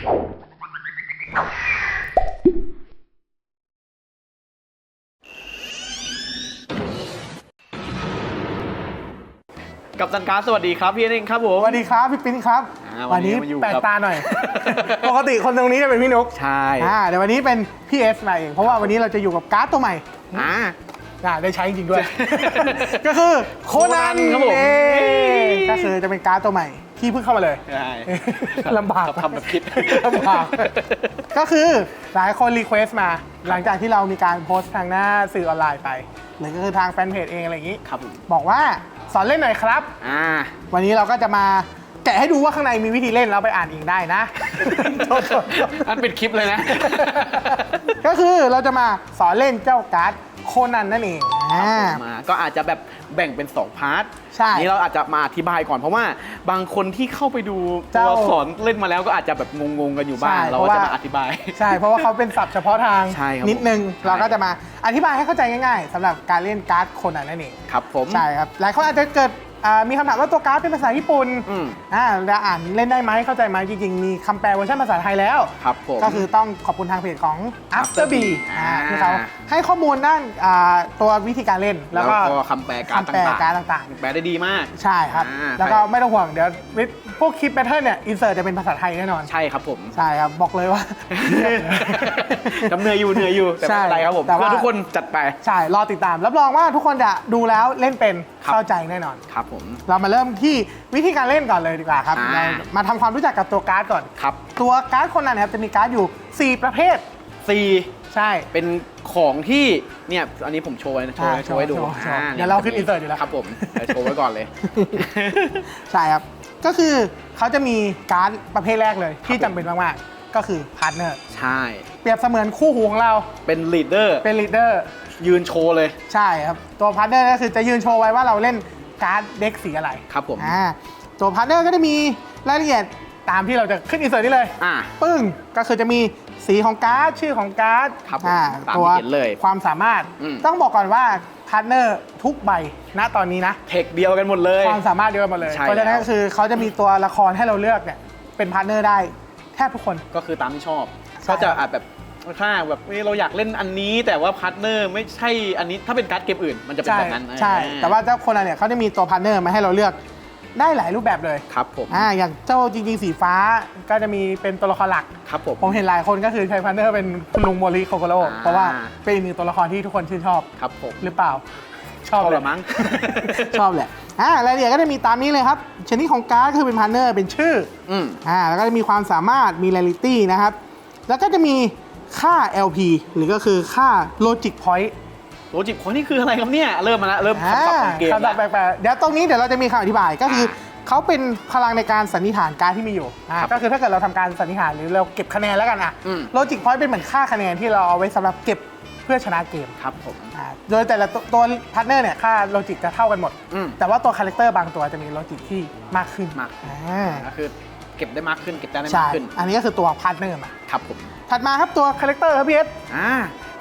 กับตันการดสวัสดีครับพี่เองครับผม สวัสดีครับพี่ปิ้นครับอ่าวัวันนนี้นี้มาอยู่แปลกครับตาหน่อย ปกติคนตรงนี้จะเป็นพี่นุกใช่ อ่าเดี๋ยววันนี้เป็นพี่เอสมาเอง เพราะว่าวันนี้เราจะอยู่กับการ์ดตัวใหม่อ่า อ่าได้ใช้จริงๆด้วย ก็คือโคนันครับผมเย้ก็คือจะเป็นการ์ดตัวใหม่ ที่เพิ่งเข้ามาเลย ใช่ลำบาก ทำแบบคิด ลำบาก ก็คือหลายคนรีเควสต์มา หลังจากที่เรามีการโพสต์ทางหน้าสื่อออนไลน์ไป หรือก็คือทางแฟนเพจเองอะไรอย่างนี้ ครับผมบอกว่าสอนเล่นหน่อยครับ อ่า วันนี้เราก็จะมาแกะให้ดูว่าข้างในมีวิธีเล่นแล้วไปอ่านเองได้นะโทษโทษโทษอันเป็นคลิปเลยนะ ก็คือเราจะมาสอนเล่นเจ้าการ์ด โคนันนั่นเองอ่า มาก็อาจจะแบบแบ่งเป็น 2 พาร์ทใช่นี่เราอาจจะมาอธิบายก่อนเพราะว่าบางคนที่เข้าไปดูเจ้า ตัวสอนเล่นมาแล้วก็อาจจะแบบงงๆกันอยู่บ้าง ใช่เราเพราะก็จะว่ามาอธิบาย ใช่ เพราะว่าเขาเป็นศัพท์เฉพาะทางใช่ครับนิดนึง ผม เราก็จะมาอธิบายให้เข้าใจง่ายๆสำหรับการเล่นการ์ดโคนันนั่นเอง ครับผม ใช่ครับ หลายคนอาจจะเกิด อ่ามีคำถามว่าตัวการ์ดเป็นภาษาญี่ปุ่นอืม อ่าจะอ่านเล่นได้ไหมเข้าใจไหมจริงๆ มีคำแปลเวอร์ชันภาษาไทยแล้ว ครับผม ก็คือต้องขอบคุณทางเพจของ After B อ่าอ่าที่เขาให้ข้อมูลด้านอ่าตัววิธีการเล่นแล้แล้ววก็ก็คำแปลการ์ดคำแปลต่างๆการ์ดต่างแปลได้ดีมาก ใช่ครับ อ่า แล้วก็ไม่ต้องห่วงเดี๋ยววิพวกคลิปแบทเทิลเนี่ยอินเสิร์ตจะเป็นภาษาไทยแน่นอน ใช่ครับผม ใช่ครับ บอกเลยว่าดำเนินอยู่เหนื่อยอยู่แต่ไม่เป็นไรครับผมแต่ว่า เพื่อทุกคนจัดไป ใช่ รอติดตาม รับรองว่าทุกคนจะดูแล้วเล่นเป็นครับ เข้าใจแน่นอน ครับผม เรามาเริ่มที่วิธีการเล่นก่อนเลยดีกว่าครับอ่า เรามาทำความรู้จักกับตัวการ์ดก่อน ครับตัวการ์ดคนนั้นนะครับจะมีการ์ดอยู่ 4 ประเภทซีใช่ เป็นของที่เนี่ยอันนี้ผมโชว์ไว้นะโชว์ไว้อ่าโชว์ไว้ดูโชว์โชว์อ่เดี๋ยวเราขึ้น insert อยู่แล้ว ครับผมเดี๋ยวโชว์ไว้ก่อนเลย ใช่ครับ ก็คือเขาจะมีการ์ดประเภทแรกเลยที่ครับจำเป็นมาก ๆ ก็คือพาร์ทเนอร์ใช่ เปรียบเสมือนคู่หูของเราเป็นลีดเดอร์เป็นลีดเดอร์ ยืนโชว์เลย ใช่ครับ ตัวพาร์ทเนอร์ก็คือจะยืนโชว์ไว้ว่าเราเล่นการ์ดเด็กสีอะไรครับผม อ่าตัวพาร์ทเนอร์ก็จะมีรายละเอียดตามที่เราจะขึ้นอินเสิร์ตนี่เลย อ่า ปึ้งก็คือจะมีสีของการ์ดชื่อของการ์ดครับผมอ่าตามที่ตัวเห็นเลยความสามารถอืม ต้องบอกก่อนว่าพาร์ทเนอร์ทุกใบณตอนนี้นะ เทคเดียวกันหมดเลย ความสามารถเดียวกันหมดเลยใช่เพราะฉะนั้นแล้ว ก็คือเขาจะมีตัวละครให้เราเลือกเนี่ยเป็นพาร์ทเนอร์ได้แทบทุกคน ก็คือตามที่ชอบ ใช่ ก็จะอาจแบบ ค่าแบบเอ้ยเราอยากเล่นอันนี้ แต่ว่าพาร์ทเนอร์ไม่ใช่อันนี้ถ้าเป็นการ์ดเกมอื่น มันจะเป็นใช่แบบนั้นใช่ อ่แต่ว่าเจ้าคนละเนี่ยเขาจะมีตัวพาร์ทเนอร์มาให้เราเลือกได้หลายรูปแบบเลยครับผมอ่าอย่างเจ้าจริง ๆ สีฟ้าก็จะมีเป็นตัวละครหลัก ครับผม ผมเห็นหลายคนก็คือใช้พาร์ทเนอร์เป็นคุณลุงโมริโคโกโร่อ่า เพราะว่าเป็นอีกหนึ่งตัวละครที่ทุกคนชื่นชอบ ครับผมหรือเปล่า ชอบชอบเลเหรยอมั้ง ชอบแหละอ่ารายละเอียดก็จะมีตามนี้เลยครับ ชนิดของการ์ดก็คือเป็นพาร์ทเนอร์เป็นชื่อ อืม อ่าแล้วก็จะมีความสามารถมี reality นะครับ แล้วก็จะมี ค่า LP หรือก็คือค่า logic point โลจิกคอยนี่คืออะไรครับเนี่ย เริ่มมาแล้วเริ่มคำศัพท์ของเกมคำศัพท์แล้วแปลกๆเดี๋ยวตรงนี้เดี๋ยวเราจะมีคำอธิบายก็คืออ่าเขาเป็นพลังในการสันนิษฐานการดที่มีอยู่อ่าครับก็คือถ้าเกิดเราทำการสันนิษฐานหรือเราเก็บคะแนนแล้วกันอะอืมโลจิกพอยต์เป็นเหมือนค่าคะแนนที่เราเอาไว้สำหรับเก็บเพื่อชนะเกมครับผมอ่าโดยแต่ละตัวตัวพาร์ทเนอร์เนี่ยค่าโลจิกจะเท่ากันหมดอืมแต่ว่าตัวคาแรคเตอร์บางตัวจะมีโลจิกที่มากขึ้นมากอ่าก็คือเก็บได้มากขึ้นเก็บได้ได้ใช่มากขึ้น อันนี้ก็คือตัวพาร์ทเนอร์มาครับผม ถัดมาครับตัวคาแรคเตอร์ครับพี่เอสอ่า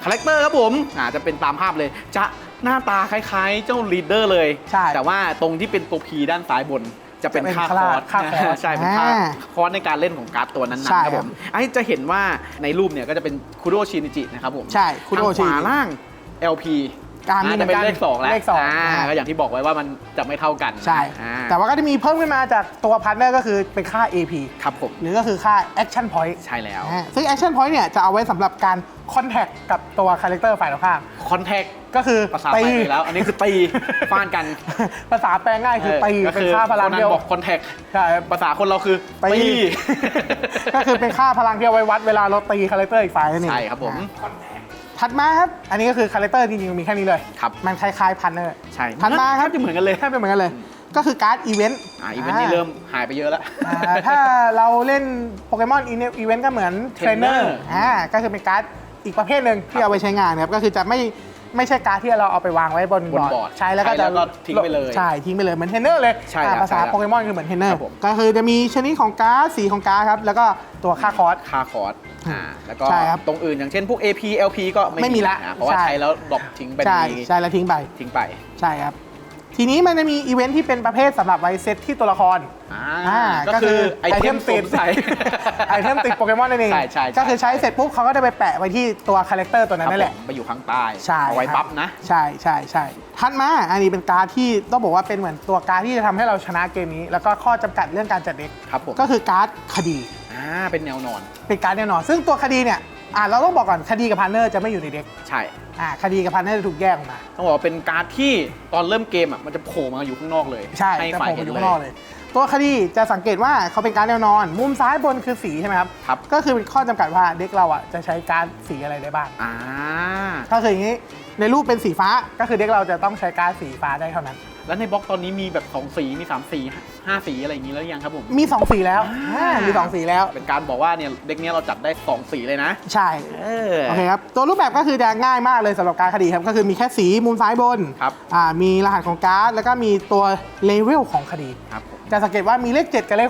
คาแรคเตอร์ครับผมอ่าจะเป็นตามภาพเลย จะหน้าตาคล้ายๆ เจ้าลีดเดอร์เลย ใช่ แต่ว่าตรงที่เป็นตัวพีด้านซ้ายบนจะเป็นจะเป็นค่าคค่าอร์สค่าคอร์สใช่เป็นค่าอ่าคอร์สในการเล่นของการ์ดตัวนั้นใช่ๆครับผมไอ้จะเห็นว่าในรูปเนี่ยก็จะเป็นคุโรชินิจินะครับผมใช่คุโรชิทางขวาล่าง LP อ่ามีจะเป็นเหมือนกันเลขสองแล้วเลขสองาอ่าก็อย่างที่บอกไว้ว่ามันจะไม่เท่ากันใช่ อ่าแต่ว่าก็จะมีเพิ่มขึ้นมาจากตัวพาร์ทเนอร์ก็คือเป็นค่า AP ครับผมหรือก็คือค่า Action Point ใช่แล้วอ่าซึ่ง Action Point เนี่ยจะเอาไว้สำหรับการ Contact กับตัวคาแรคเตอร์ฝ่ายตรงข้ามคอนแทคก็คือภาษาตีไปแล้ว อันนี้คือตี ฟาดกันภาษาแปลง่ายคือตีก็เป็นค่าพลังคนนั้เดียนวบอกคอนแทคใช่ภาษาคนเราคือตีตีก็คือเป็นค่าพลังที่เอาไว้วัดเวลาเราตีคาแรคเตอร์อีกฝ่ายนั่นเอง ใช่ครับผมอ่า ถัดมาครับ อันนี้ก็คือคาแรคเตอร์จริงๆมีแค่นี้เลย ครับมันคล้ายๆพันเนอร์ใช่ถัดมาครับแทจะเหมือนกันเลยแทบเป็นเหมือนกันเลย ก็คือการ์ดอีเวนต์อ่าอีเวนต์นี่เริ่มหายไปเยอะแล้วอ่าถ้าเราเล่นโปเกมอนอีเวนต์ก็เหมือนเทรนเนอ Trainer ร์อ่าก็คือเป็นการ์ดอีกประเภทหนึ่งที่เอาไปใช้งานนะครับก็คือจะไม่ ไม่ใช่การ์ดที่เราเอาไปวางไว้บนบนบอร์ดใช้แล้วก็ใช้จะแล้วก็ทิ้งไปเลยใช่ทิ้งไปเลยเหมือนเทรนเนอร์เลยใช่อ่าครับภาษาใช่ครับโปเกมอนคือเหมือนเทรนเนอคร์รับผม ก็คือจะมีชนิดของการ์ดสีของการ์ดครับแล้วก็ตัวค่าคอร์สค่าคอร์สอ่าแล้วก็ใช่ครับตรงอื่นอย่างเช่นพวก AP LP ก็ไม่ไม่มีละอ่าเพราะว่าใช่ ใช้แล้วดรอปทิ้งไปใช่ในใช่แล้วทิ้งไป ทิ้งไป ใช่ครับ ททีนี้มันจะมีอีเวนท์ที่เป็นประเภทสำหรับไว้เซตที่ตัวละครอ่าอ่าก็คือไอเทมติติดดใส่ไอเทมติดโปเกมอนนั่นเองใช่ใช่ใช่ก็คือใช้เสร็จปุ๊บเขาก็จะไปแปะไว้ที่ตัวคาแรคเตอร์ตัวนั้นนั่นแหละไปอยู่ข้างใต้ใช่เอาไว้ครับบัฟนะ ใช่ใช่ใช่ทันมาอันนี้เป็นการ์ดที่ต้องบอกว่าเป็นเหมือนตัวการ์ดที่จะทำให้เราชนะเกมนี้ แล้วก็ข้อจำกัดเรื่องการจัดเด็กครับผมก็คือการ์ดคดีอ่าเป็นแนวนอน เป็นการ์ดแน่นอน ซึ่งตัวคดีเนี่ย อ่าเราต้องบอกก่อนคดีกับพาร์เนอร์จะไม่อยู่ในเด็กใช่ อ่าคดีกับพาร์เนอร์จะถูกแยกออกมา ต้องบอกว่าเป็นการ์ดที่ตอนเริ่มเกมอะมันจะโผล่มาอยู่ข้างนอกเลยใช่ให้จะฝ่ายโผล่เห็มานอยู่เลข้างนอกยเลย ตัวคดีจะสังเกตว่าเขาเป็นการ์ดแนวนอน มุมซ้ายบนคือสีใช่ไหมครับครับ ก็คือเป็นข้อจำกัดว่าเด็กเราอะจะใช้การ์ดสีอะไรได้บ้างอ่าก็คืออย่างนี้ในรูปเป็นสีฟ้าก็คือเด็กเราจะต้องใช้การ์ดสีฟ้าได้เท่านั้น แล้วในบล็อกตอนนี้มีแบบ 2 สีมี 3 สี 5 สีอะไรอย่างนี้แล้วยังครับผม มีสองสีแล้วอ่าอ่ามีสองสีแล้ว เป็นการบอกว่าเนี่ยเด็กเนี้ยเราจัดได้ 2 สีเลยนะ ใช่เออ โอเคครับตัวรูปแบบก็คือจะง่ายมากเลยสำหรับการคดีครับก็คือมีแค่สีมุมซ้ายบนครับ อ่ามีรหัสของการ์ดแล้วก็มีตัวเลเวลของคดีครับผม จะสังเกตว่ามีเลข 7 กับเลข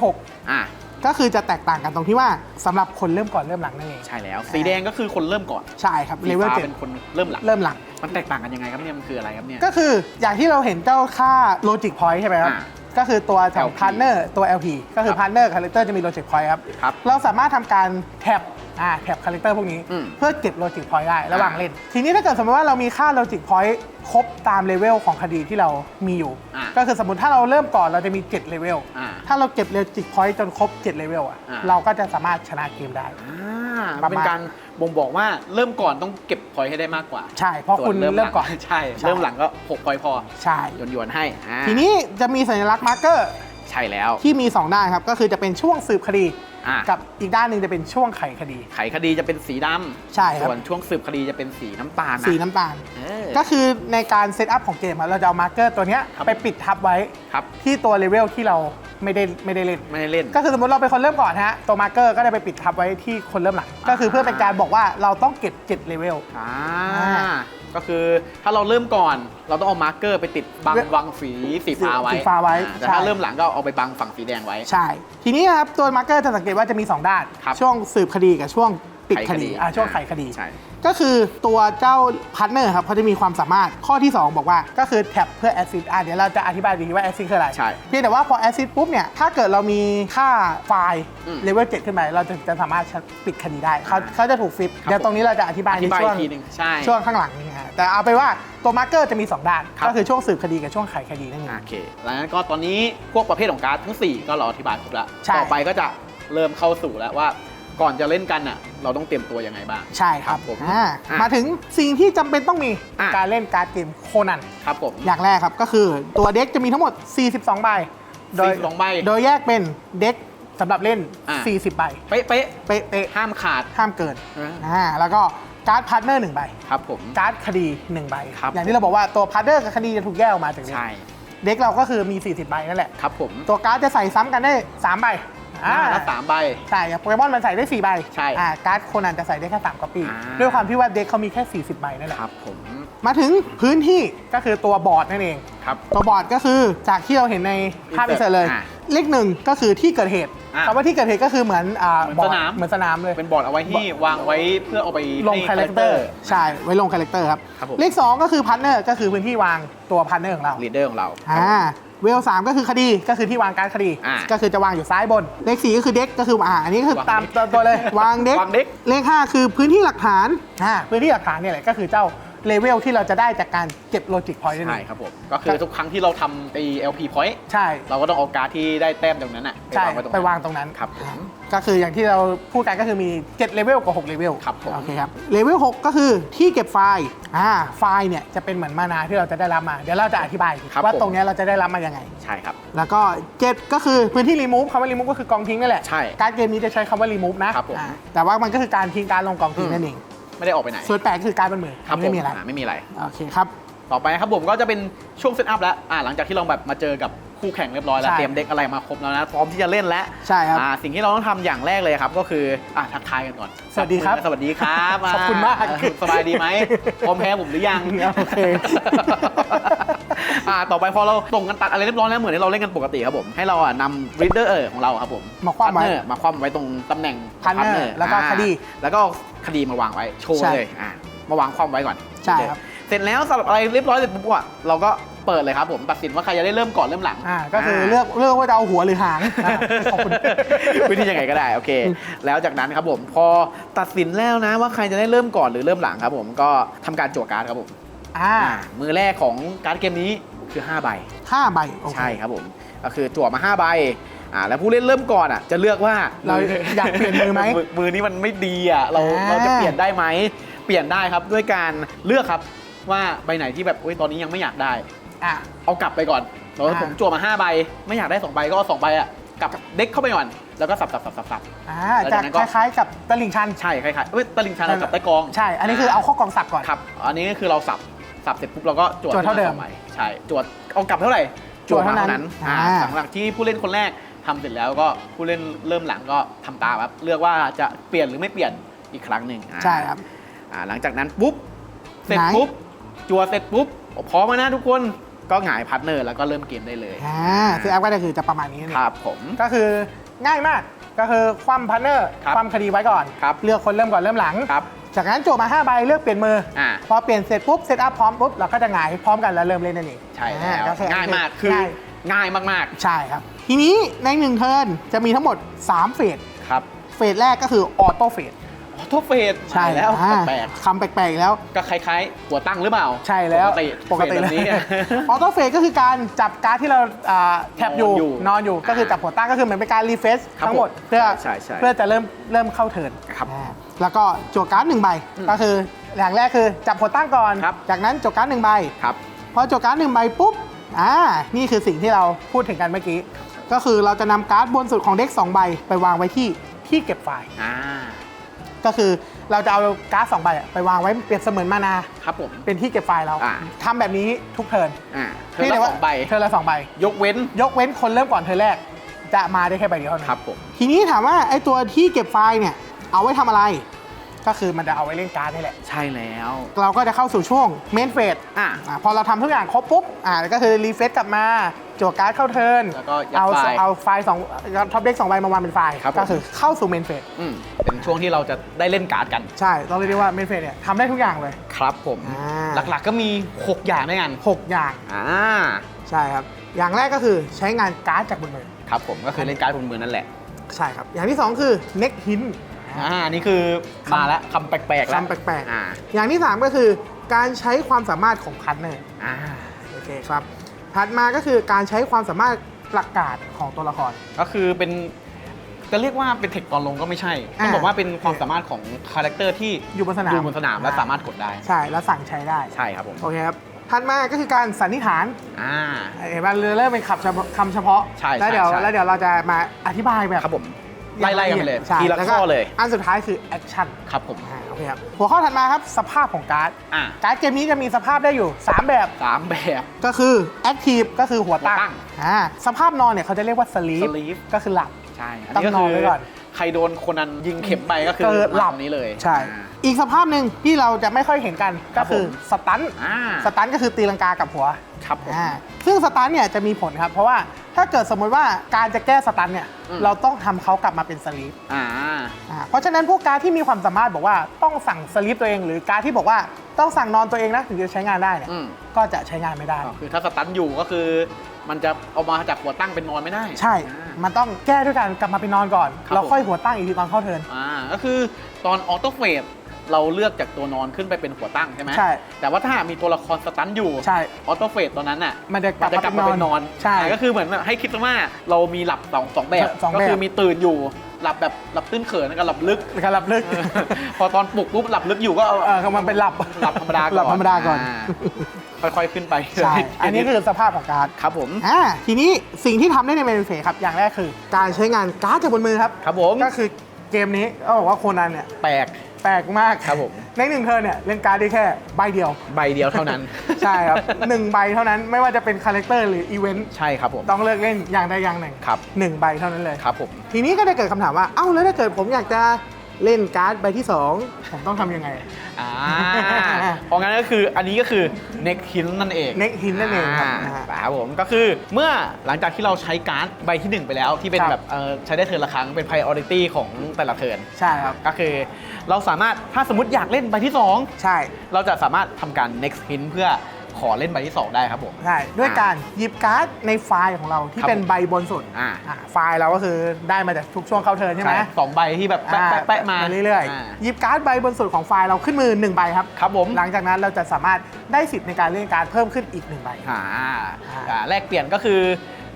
อ่า6ก็คือจะแตกต่างกันตรงที่ว่าสำหรับคนเริ่มก่อนเริ่มหลังนั่นเองใช่แล้ว สีแดงก็คือคนเริ่มก่อนใช่ครับสีเลเวลฟ้าเจ็ดเป็นคนเริ่มหลัง เริ่มหลัง มันแตกต่างกันยังไงครับเนี่ยมันคืออะไรครับเนี่ย ก็คืออย่างที่เราเห็นเจ้าค่าโลจิกพอยต์ใช่ไหมครับ อ่าก็คือตัวแถว LP พาร์เนอร์ตัว LP ก็คือ ครับพาร์เนอร์คาแรคเตอร์จะมีโลจิกพอยต์ครับ ครับ เราสามารถทำการแท็บ อ่าแท็บคาแรคเตอร์พวกนี้ อืม เพื่อเก็บโลจิกพอยต์ได้ระหว่างอ่าเล่น ทีนี้ถ้าเกิดสมมติว่าเรามีค่าโลจิกพอยต์ครบตามเลเวลของคดีที่เรามีอยู่ อ่าก็คือสมมติถ้าเราเริ่มก่อนเราจะมี7เลเวลอ่าถ้าเราเก็บโลจิกพอยต์จนครบ7เลเวลอะอ่าเราก็จะสามารถชนะเกมได้ อ่าประมาณเป็นการบ่งบอกว่าเริ่มก่อนต้องเก็บพอยต์ให้ได้มากกว่าใช่เพราะส่วนคุณหลังเริ่มก่อน ใช่ ใช่ เริ่มหลังก็6พอยต์พอใช่หยวนๆให้อ่า ทีนี้จะมีสัญลักษณ์มาร์กเกอร์ ใช่แล้ว ที่มี 2 ด้านครับ ก็คือจะเป็นช่วงสืบคดี อ่ากับอีกด้านหนึ่งจะเป็นช่วงไขคดี ไขคดีจะเป็นสีดำใช่ครับ ส่วนช่วงสืบคดีจะเป็นสีน้ำตาลนะสีน้ำตาล เออ ก็คือในการเซตอัพของเกมครับเราจะเอามาร์กเกอร์ตัวเนี้ยครับ ไปปิดทับไว้ครับ ที่ตัวเลเวลที่เรา ไม่ได้ไม่ได้เล่น ไม่ได้เล่น ก็คือสมมติเราเป็นคนเริ่มก่อนฮะตัวมาร์กเกอร์ก็ได้ไปปิดทับไว้ที่คนเริ่มหลังก็คือเพื่อเป็นการบอกว่าเราต้องเก็บ7เลเวล อ่าอ่า ก็คือถ้าเราเริ่มก่อนเราต้องเอามาร์กเกอร์ไปติดบังเว้ยวังสีสีฟ้าไว้สีฟ้าไว้อ่แต่ใช่ถ้าเริ่มหลังก็เอาไปบังฝั่งสีแดงไว้ ใช่ ทีนี้ครับตัวมาร์กเกอร์จะสังเกตว่าจะมี 2 ด้าน ครับช่วงสืบคดีกับช่วงปิดไขคดีอ่าช่วงไขคดี ใช่ ก็คือตัวเจ้าพาร์ทเนอร์ครับเขาจะมีความสามารถข้อที่ 2 บอกว่าก็คือแท็บเพื่อแอซิดอะเดี๋ยวเราจะอธิบายดีว่าแอซิดคืออะไรใช่เพียงแต่ว่าพอแอซิดปุ๊บเนี่ยถ้าเกิดเรามีค่าไฟล์อืมเลเวล7ขึ้นไปเราจะจะสามารถปิดคดีได้เขาอ่าเขาจะถูกฟิปครับเดี๋ยวตรงนี้เราจะอธิบายอในธิบายช่วอีงกทีหนึ่งใช่ช่วงข้างหลังนี่ฮะแต่เอาไปนว่าตัวมาร์กเกอร์จะมี 2 ด้านครับก็คือช่วงสืบคดีกับช่วงไขคดีนั่นเองโอเคแล้วนั้นก็ตอนนี้พวกประเภทของการ์ดทั้ง 4 ก็เราอธิบายครบแล้วใช่ต่อไปก็จะเริ่มเข้าสู่แล้วว่า ก่อนจะเล่นกันอะ เราต้องเตรียมตัวยังไงบ้าง ใช่ครับครับผมอ่าอะมาถึงสิ่งที่จำเป็นต้องมีอะ การเล่นการ์ดเกมโคนัน ครับผม อย่างแรกครับก็คือตัวเด็กจะมีทั้งหมด 42 ใบ โดย42ใบโดยแยกเป็นเด็กสำหรับเล่น อะ40 ใบ เป๊ะเป๊ะเป๊ะๆห้ามขาดๆห้ามเกินอ่า อ่าแล้วก็การ์ดพาร์ทเนอร์หนึ่งใบ ครับผม การ์ดคดี 1 ใบ ครับ อย่างที่เราบอกว่าตัวพาร์ทเนอร์กับคดีจะถูกแยกออกมาจากนี้ใช่ เด็กเราก็คือมี 40 ใบนั่นแหละ ครับผม ตัวการ์ดจะใส่ซ้ำกันได้ 3 ใบ หน้าละสามใบ ใช่อย่างโปเกมอนมันใส่ได้ 4 ใบใช่อ่าการ์ดโคนันจะใส่ได้แค่3ก๊อปปี้อ่า ด้วยความที่ว่าเด็กเขามีแค่ 40 ใบนั่นแหละครับผมมาถึงพื้นที่ก็คือตัวบอร์ดนั่นเอง ครับ ตัวบอร์ดก็คือจากที่เราเห็นในภาพอิน Insert เสิร์ตเลย อะเลขหนึ่งก็คือที่เกิดเหตุอะคำว่าที่เกิดเหตุก็คือเหมือนอ่าเหมือนบอร์ดสนาม เหมือนสนามเลย เป็นบอร์ดเอาไว้ที่วางไว้เพื่อเอาไปลงให้ คาแรคเตอร์ ใช่ ไว้ลงคาแรคเตอร์ครับ ครับผม เลข2ก็คือพาร์ทเนอร์ก็คือพื้นที่วางตัวพาร์ทเนอร์ของเรา ลีดเดอร์ของเรา อ่า เวลสามก็คือคดีก็คือที่วางการดคดี อะก็คือจะวางอยู่ซ้ายบน เลข4ก็คือเด็กก็คืออ่าอันนี้ก็คือวางตามเด็กตัวเลย วางเด็กวางเด็ก เลข5คือพื้นที่หลักฐานอ่าพื้นที่หลักฐานเนี่ยแหละก็คือเจ้า เลเวลที่เราจะได้จากการเก็บโลจิกพอยต์นั่นใช่เองครับผม ก็คือทุกครั้งที่เราทำไอ้ LP point ใช่เราก็ต้องเอาการ์ดที่ได้แต้มตรงนั้นน่ะใช่ไว้ตรงไปนั้นวางตรงนั้น ครับผม ก็คืออย่างที่เราพูดกันก็คือมี 7 เลเวลกับ 6 เลเวลครับผม โอเคครับ เลเวล 6 ก็คือที่เก็บไฟล์อ่าไฟล์เนี่ยจะเป็นเหมือนมานาที่เราจะได้รับมา เดี๋ยวเราจะอธิบายครับว่าผม ตรงเนี้ยเราจะได้รับมายังไง ใช่ครับ แล้วก็ 7 ก็คือพื้นที่รีมูฟคำว่ารีมูฟก็คือกองทิ้งนั่นแหละ ใช่การดเกมนี้จะใช้คำว่ารีมูฟนะครับผม อ่าแต่ว่ามันก็คือการทิ้งการดลงกองทิ้งอืมนั่นเอง ไม่ได้ออกไปไหนส่วนแปดคือการดบนมือครับไม่มีอะไรอ่าไม่มีอะไร โอเคครับ ต่อไปครับผมก็จะเป็นช่วงเซตอัพแล้วอ่าหลังจากที่เราแบบมาเจอกับ คู่แข่งเรียบร้อยแล้ว ใช่เตรียมเด็กอะไรมาครบแล้วนะ พร้อมที่จะเล่นแล้วใช่ครับอ่าสิ่งที่เราต้องทำอย่างแรกเลยครับ ก็คืออะทักทายกันก่อนสวัสดีครับสวัสดีครับขอบคุณมากเออสบายดีไหมพร้อมแพ้ผมหรือยังโอเค อ่าต่อไปพอเราส่งกันตัดอะไรเรียบร้อยแล้วเหมือนที่เราเล่นกันปกติครับผมให้เราอะนำ reader เออของเราครับผม มาคว่ำไว้ partner มาคว่ำไว้ตรงตำแหน่ง partner partner แล้วก็อ่าคดีแล้วก็คดีมาวางไว้โชว์ใช่เลยอ่ามาวางคว่ำไว้ก่อนใช่ครับ เสร็จแล้วสำหรับอะไรเรียบร้อยเสร็จปุ๊บอะเราก็ เปิดเลยครับผมตัดสินว่าใครจะได้เริ่มก่อนเริ่มหลังอ่าก็คือเลือกเลือกว่าจะเอาหัวหรือหางอ่าขอบคุณ วิธียังไงก็ได้โอเค แล้วจากนั้นครับผมพอตัดสินแล้วนะว่าใครจะได้เริ่มก่อนหรือเริ่มหลังครับผมก็ทำการจั่วการ์ดครับผมอ่าอ่ามือแรกของการ์ดเกมนี้คือ5ใบ ห้าใบโอเคใช่ครับผมก็คือจั่วมา5ใบอ่าแล้วผู้เล่นเริ่มก่อนอะจะเลือกว่าเราอยากเปลี่ยนมือไหมมือนี้มันไม่ดีอะเราอ่า เราจะเปลี่ยนได้ไหมเปลี่ยนได้ครับด้วยการเลือกครับว่าใบไหนที่แบบเอ้ยตอนนี้ยังไม่อยากได้ อะ เอากลับไปก่อนแล้วอ่า ผมจั่วมา5ใบ ไม่อยากได้2ใบก็เอา2ใบอะกลับเด็กเข้าไปก่อน แล้วก็สับสับสับสับสับ อ่าแล้วจาจากกนั้นก็ คล้ายๆกับตลิ่งชัน ใช่คล้ายๆเอ้ยตะลิงชันเราจับใต้กองใช่ อันนี้คือเอาข้อกองสับก่อน ครับ อันนี้คือเราสับสับเสร็จปุ๊บเราก็จวดจวดเท่าเดิมขึ้นสองใบใช่จวดเอากลับเท่าไหร่จวดเท่านั้นอ่าอ่า หลังจากที่ผู้เล่นคนแรกทำเสร็จแล้วก็ผู้เล่นเริ่มหลังก็ทำตามครับเลือกว่าจะเปลี่ยนหรือไม่เปลี่ยนอีกครั้งหนึ่งอ่า ใช่ครับ อ่าหลังจากนั้นปุ๊บ เสร็จหงายปุ๊บ จัวเสร็จปุ๊บพร้อมแล้วนะทุกคน ก็หงายพาร์ทเนอร์แล้วก็เริ่มเกมได้เลย อ่าคือแอปก็จะคือจะประมาณนี้นั่นคเองรับผม ก็คือง่ายมากก็คือคว่ำพาร์ทเนอร์ครับคว่ำคดีไว้ก่อน ครับ เลือกคนเริ่มก่อนเริ่มหลัง ครับ จากนั้นโจทย์มา5ใบเลือกเปลี่ยนมือออ่าพอเปลี่ยนเสร็จปุ๊บเซตอัพพร้อมปุ๊บเราก็จะหงายพร้อมกันแล้วเริ่มเล่นนั่นเองใช่แล้วอ่คือง่ายมากคือง่ายง่ายมากใช่ครับ ทีนี้ในหนึ่งเทิร์นจะมีทั้งหมด 3 เฟส ๆ ครับ เฟสแรกก็คือออโต้เฟส ออโต้เฟสใช่แล้วอ่าแปลกคำแปลกๆอีกแล้ว ๆก็คล้ายๆหัวตั้งหรือเปล่าใช่แล้วปกติปกติเฟสแบบนี้ ออโต้เฟสก็คือการจับการ์ดที่เราอ่าแท็บอยู่นอนอยู่นอนอยู่ก็คือจับหัวตั้งก็คือเหมือนเป็นการรีเฟซครับทั้งหมดผมเพื่อใช่ใช่เพื่อจะเริ่มเริ่มเข้าเทิร์นครับอ่าแล้วก็จั่วการ์ดหนึ่งใบอืมก็คืออย่างแรกคือจับหัวตั้งก่อน ครับ จากนั้นจั่วการ์ดหนึ่งใบ ครับ พอจั่วการ์ดหนึ่งใบปุ๊บ อ่า นี่คือสิ่งที่เราพูดถึงกันเมื่อกี้ ก็คือเราจะนำการ์ดบนสุดของเด็ก2ใบไปวางไว้ที่ที่เก็บไฟล์ อ่า ก็คือเราจะเอาการ์ดสองใบอะไปวางไว้เปรียบเสมือนมานาครับผม เป็นที่เก็บไฟล์เราอ่า ทำแบบนี้ทุกเทิร์นอ่าเธอพียละแต่ว่าสองใบ เทิร์นละสองใบ ยกเว้น ยกเว้นคนเริ่มก่อนเทิร์นแรก จะมาได้แค่ใบเดียวเท่านั้น ครับผม ทีนี้ถามว่าไอ้ตัวที่เก็บไฟล์เนี่ย เอาไว้ทำอะไร ก็คือมันจะเอาไว้เล่นการ์ดนี่แหละ ใช่แล้ว เราก็จะเข้าสู่ช่วงเมนเฟสอ่าอ่าพอเราทำทุกอย่างครบปุ๊บอ่าก็คือรีเฟซกลับมาจั่วการ์ดเข้าเทิร์นแล้วก็ยัดเอาไฟล์ เอาไฟล์สองท็อปเด็กสองใบมาวางเป็นไฟล์ครับผม ก็คือเข้าสู่เมนเฟสอืมเป็นช่วงที่เราจะได้เล่นการ์ดกันใช่เราเรียกได้ว่าเมนเฟสเนี่ยทำได้ทุกอย่างเลย ครับผม อ่า หลักๆก็มี 6 อย่างด้วยกันหกอย่างอ่าใช่ครับ อย่างแรกก็คือใช้งานการ์ดจากบนมือครับผมก็คือเล่นการ์ดบนมือนั่นแหละ ใช่ครับ อย่างที่2คือ neck hint อ่านี่คือมาแล้วคำแปลกๆแล้วคำแปลกอ่าๆอย่างที่ 3 ก็คือการใช้ความสามารถของพาร์ทเนอร์อ่าโอเคครับถัดมาก็คือการใช้ความสามารถประกาศของตัวละคร ก็คือเป็นจะเรียกว่าเป็นเทคตอนลงก็ไม่ใช่ต้องอ่าบอกว่าเป็นความสามารถของคาแรคเตอร์ที่อยู่บนสนามอยู่บนสนามและสามารถกดได้ใช่แล้วสั่งใช้ได้ใช่ครับผมโอเคครับถัดมาก็คือการสันนิษฐานอ่าเห็นป่ะเริ่มเป็นคำเฉพาะคำเฉพาะใช่แล้วเดี๋ยวใช่ใช่แล้วเดี๋ยวเราจะมาอธิบายแบบครับผม ไล่ๆกันไปเลยใช่ทีละแวข้ก็อเลย อันสุดท้ายคือแอคชั่นครับผม อ่าโอเคครับหัวข้อถัดมาครับสภาพของการ์ดอ่า การ์ดเกมนี้จะมีสภาพได้อยู่ 3 แบบสามแบบ ก็คือ Active ก็คือหัวตั้งหัวตั้งอ่าสภาพนอนเนี่ยเขาจะเรียกว่า Sleep Sleep ก็คือหลับ ใช่ต้องนอนไว้ก่อน ใครโดนคนนั้นยิงเข็มไปก็คือก็คือหลับมาตรงนี้เลยใช่ อ่า อีกสภาพหนึ่งที่เราจะไม่ค่อยเห็นกันครัก็บคือผมสตันอ่าสตันก็คือตีลังกากับหัวครับผม อ่าซึ่งสตันเนี่ยจะมีผลครับ เพราะว่า ถ้าเกิดสมมติว่าการจะแก้สตันเนี่ยอืม เราต้องทำเขากลับมาเป็นสลีปอ่า อ่าเพราะฉะนั้นพวกการดที่มีความสามารถบอกว่าต้องสั่งสลีปตัวเองหรือการดที่บอกว่าต้องสั่งนอนตัวเองนะถึงจะใช้งานได้เนี่ยอืม ก็จะใช้งานไม่ได้ ก็คือถ้าสตันอยู่ก็คือ มันจะเอามาจากหัวตั้งเป็นนอนไม่ได้ ใช่อ่ามันต้องแก้ด้วยการกลับมาไปนอนก่อนครับเราผมค่อยหัวตั้งอีกทีตอนเข้าเทิร์น อ่า ก็คือตอนออโต้เฟส เราเลือกจากตัวนอนขึ้นไปเป็นหัวตั้งใช่ไหมใช่ แต่ว่าถ้ามีตัวละครสตันอยู่ใช่ ออโต้เฟสตอนนั้นน่ะมันจะกมัลันบจะกลับมาเป็นนอนใช่ก็คือเหมือนแบบให้คิดว่าเรามีหลับสองสองแบบ สองแบบ ก็คือมีตื่นอยู่หลับแบบหลับตื้นเขินกับหลับลึกการหลับลึกเออพอตอนปลุกปุ๊บหลับลึกอยู่ก็เอาเออมันเป็นหลับหลับธรรมดาก่อนหลับธรรมดาก่อนาค่อยๆขึ้นไปใช่ อันนี้คือสภาพของการ์ดครับผม อ่าทีนี้สิ่งที่ทำได้ในเมนเฟสครับ อย่างแรกคือ การใช้งานการ์ดจากบนมือครับ ครับผม ก็คือเกมนี้ก็บอกว่าโคนันเนี่ย แปลก แปลกมากครับผม ในหนึ่งเทิร์นเนี่ยเล่นการ์ดได้แค่ใบเดียว ใบเดียวเท่านั้น ใช่ครับหนึ่งใบเท่านั้นไม่ว่าจะเป็นคาแรคเตอร์หรืออีเวนต์ใช่ครับผมต้องเลือกเล่นอย่างใดอย่างหนึ่งครับหนึ่งใบเท่านั้นเลยครับผมทีนี้ก็ได้เกิดคำถามว่าเอ้าแล้วถ้าเกิดผมอยากจะ เล่นการ์ดใบที่ 2 ผมต้องทำยังไง อ่าเพราะงั้นก็คืออันนี้ก็คือ neck hint นั่นเอง neck hint นั่นเองครับานะฮะครับผมก็คือเมื่อหลังจากที่เราใช้การ์ดใบทีหนึ่1 ไปแล้วที่เป็นครับแบบเอ่อใช้ได้เทิร์นละครั้งเป็น priority ของแต่ละเทิร์นใช่ครับ ก็คือเราสามารถถ้าสมมติอยากเล่นใบที่ใช่2เราจะสามารถทำการ next hint เพื่อ ขอเล่นใบที่สองได้ครับผมใช่ด้วยการหยิบการ์ดในไฟล์ของเราที่ครับเป็นผมใบบนสุดอ่า อ่าไฟล์เราก็คือได้มาจากทุกช่วงเข้าเทิร์นใช่ไหมสองใบที่แบบแปะอ่าแปะแปะมาเรื่อยาๆหยิบการ์ดใบบนสุดของไฟล์เราขึ้นมือหนึ่งใบครับ ครับผมหลังจากนั้นเราจะสามารถได้สิทธิ์ในการเล่นการ์ดเพิ่มขึ้นอีกหนึ่งใบ อ่าอ่าอ่าแลกเปลี่ยนก็คือ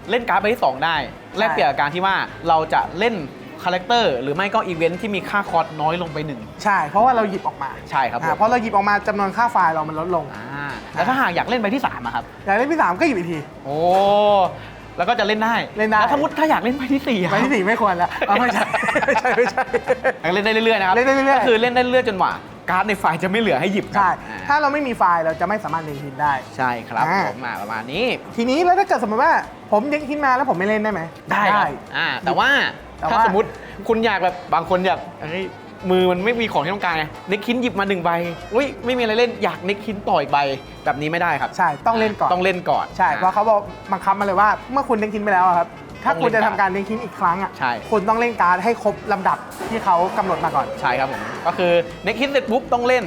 เล่นการ์ดใบที่ 2 ได้ แลกเปลี่ยนกับการที่ว่าเราจะเล่น คาแรคเตอร์หรือไม่ก็อีเวนท์ที่มีค่าคอร์สน้อยลงไปหนึ่งใช่ เพราะว่าเราหยิบออกมาใช่ครับผมอ่าเพราะเราหยิบออกมาจำนวนค่าไฟล์เรามันลดลง อ่าแล้วถ้าหากอยากเล่นใบที่3อะครับ อย่างเล่นที่สามก็หยิบอีกที โอ้ แล้วก็จะเล่นได้เล่นได้ แล้วสมมติถ้าอยากเล่นใบที่สี่อะใบที่สี่ไม่ควรละเอาไม่ใช่ไม่ใช่ไม่ใช่ อยากเล่นได้เรื่อยๆนะครับเล่นได้เรื่อยๆ ก็คือเล่นได้เรื่อยๆจนกว่าการ์ดในไฟล์จะไม่เหลือให้หยิบครับใช่อ่าถ้าเราไม่มีไฟล์เราจะไม่สามารถเล่นหินได้ ใช่ครับอ่า ผมมาประมาณนี้ ทีนี้แล้วถ้าเกิดสมมติว่าผมเด็กหินมาแล้วผมไม่เล่นได้ไหมได้ครับอ่าแต่ว่า แต่ถ้าว่า สมมติคุณอยากแบบบางคนอยากเฮ้ยมือมันไม่มีของที่ต้องการไงเน็กคินหยิบมาหนึ่งใบอุ้ยไม่มีอะไรเล่นอยากเน็กคินต่ออีกใบแบบนี้ไม่ได้ครับใช่ต้องเล่นก่อน ต้องเล่นก่อน ใช่เพราะเขาบอกบังคับมาเลยว่าเมื่อคุณเด็กหินไปแล้วอะครับ ถ้าต้องคุณเล่จะนทำการ์ดการเด็กหินอีกครั้งอะใช่ คุณต้องเล่นการ์ดให้ครบลำดับที่เขากำหนดมาก่อน ใช่ครับผมก็คือเน็กคินเสร็จปุ๊บต้องเล่น